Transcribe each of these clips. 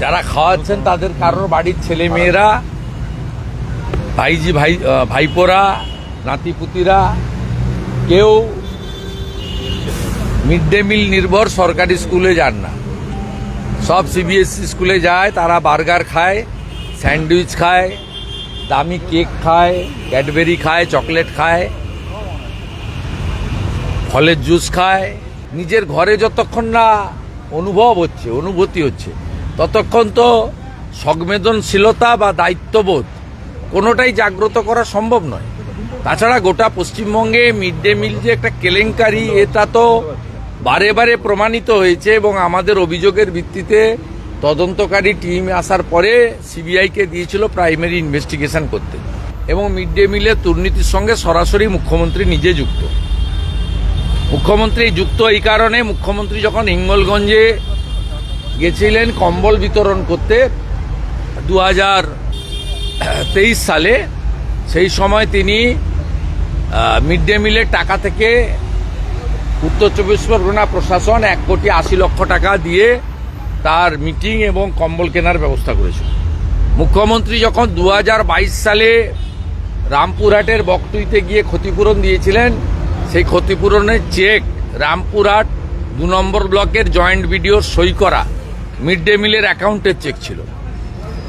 যারা খাওয়াচ্ছেন তাদের কারোর বাড়ির ছেলে মেয়েরা ভাইজি, ভাই ভাইপোরা, নাতিপুতিরা, কেউ মিড ডে মিল নির্ভর সরকারি স্কুলে যান না। সব সিবিএসসি স্কুলে যায়, তারা বার্গার খায়, স্যান্ডউইচ খায়, দামি কেক খায়, ক্যাডবেরি খায়, চকলেট খায়, ফলের জুস খায়। নিজের ঘরে যতক্ষণ না অনুভব হচ্ছে, অনুভূতি হচ্ছে ততক্ষণ তো সংবেদনশীলতা বা দায়িত্ববোধ কোনোটাই জাগ্রত করা সম্ভব নয়। তাছাড়া গোটা পশ্চিমবঙ্গে মিড ডে মিল যে একটা কেলেঙ্কারি, এটা তো বারে বারে প্রমাণিত হয়েছে এবং আমাদের অভিযোগের ভিত্তিতে তদন্তকারী টিম আসার পরে সিবিআইকে দিয়েছিল প্রাইমারি ইনভেস্টিগেশন করতে। এবং মিড ডে মিলের দুর্নীতির সঙ্গে সরাসরি মুখ্যমন্ত্রী নিজে যুক্ত। মুখ্যমন্ত্রী যুক্ত এই কারণে মুখ্যমন্ত্রী যখন হিঙ্গলগঞ্জে গেছিলেন কম্বল বিতরণ করতে দু তেইশ সালে। সেই সময় তিনি মিড ডে মিলের টাকা থেকে উত্তর চব্বিশ পরগনা প্রশাসন এক কোটি আশি লক্ষ টাকা দিয়ে তার মিটিং এবং কম্বল কেনার ব্যবস্থা করেছিল। মুখ্যমন্ত্রী যখন দু হাজার বাইশ সালে রামপুরহাটের বকটুইতে গিয়ে ক্ষতিপূরণ দিয়েছিলেন, সেই ক্ষতিপূরণের চেক রামপুরহাট দু নম্বর ব্লকের জয়েন্ট ভিডিওর সই করা মিড ডে মিলের অ্যাকাউন্টের চেক ছিল।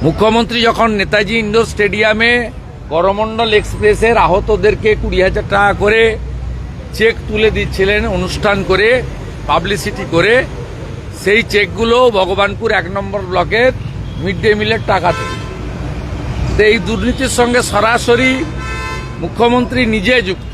মুখ্যমন্ত্রী যখন নেতাজি ইন্ডোর স্টেডিয়ামে করমণ্ডল এক্সপ্রেসের আহতদেরকে কুড়ি হাজার টাকা করে চেক তুলে দিচ্ছিলেন, অনুষ্ঠান করে, পাবলিসিটি করে, সেই চেকগুলো ভগবানপুর এক নম্বর ব্লকের মিড ডে মিলের টাকা থেকে। তো এই দুর্নীতির সঙ্গে সরাসরি মুখ্যমন্ত্রী নিজে যুক্ত।